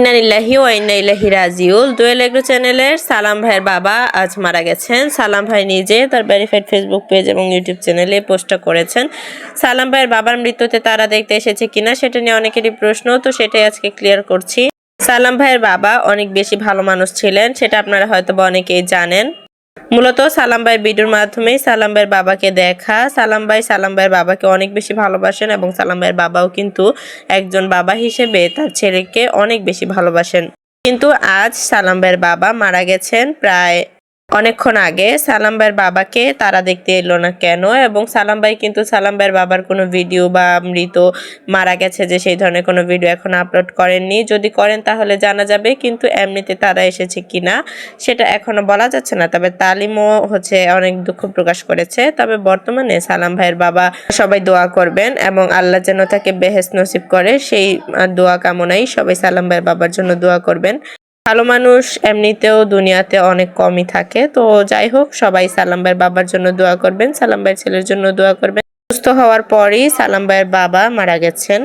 ইন্নানিল্লাহি ও ইন্নাইল্লাহি রাজিউল দোয়েল agro চ্যানেলের সালাম ভাইয়ের বাবা আজ মারা গেছেন। সালাম ভাই নিজে তার ভেরিফাইড ফেসবুক পেজ এবং ইউটিউব চ্যানেলে পোস্টটা করেছেন। সালাম ভাইয়ের বাবার মৃত্যুতে তারা দেখতে এসেছে কিনা সেটা নিয়ে অনেকেরই প্রশ্ন, তো সেটাই আজকে ক্লিয়ার করছি। সালাম ভাইয়ের বাবা অনেক বেশি ভালো মানুষ ছিলেন, সেটা আপনারা হয়তো বা অনেকেই জানেন। মূলত সালাম ভাইয়ের ভিডিওর মাধ্যমেই সালাম ভাইয়ের বাবাকে দেখা। সালাম ভাই সালাম ভাইয়ের বাবাকে অনেক বেশি ভালোবাসেন এবং সালাম ভাইয়ের বাবাও কিন্তু একজন বাবা হিসেবে তার ছেলেকে অনেক বেশি ভালোবাসেন। কিন্তু আজ সালাম ভাইয়ের বাবা মারা গেছেন প্রায় অনেকক্ষণ আগে সালাম ভাইয়ের বাবাকে তারা দেখতে এলো না কেন এবং সালাম ভাই কিন্তু সালাম ভাইয়ের বাবার কোনো ভিডিও বা মৃত মারা গেছে যে সেই ধরনের কোনো ভিডিও এখন আপলোড করেননি। যদি করেন তাহলে জানা যাবে কিন্তু এমনিতে তারা এসেছে কিনা সেটা এখনও বলা যাচ্ছে না। তবে তালিমও হচ্ছে অনেক দুঃখ প্রকাশ করেছে। তবে বর্তমানে সালাম ভাইয়ের বাবা সবাই দোয়া করবেন এবং আল্লাহ যেন তাকে বেহেস নসিব করে সেই দোয়া কামনাই সবাই সালাম ভাইয়ের বাবার জন্য দোয়া করবেন। ভালো মানুষ, এমনিতেও দুনিয়াতে অনেক কমই থাকে। তো যাই হোক, সবাই সালাম ভাইয়ের বাবার জন্য দোয়া করবেন, সালাম ভাইয়ের ছেলের জন্য দোয়া করবেন। সুস্থ হওয়ার পরই সালাম ভাইয়ের বাবা মারা গেছেন।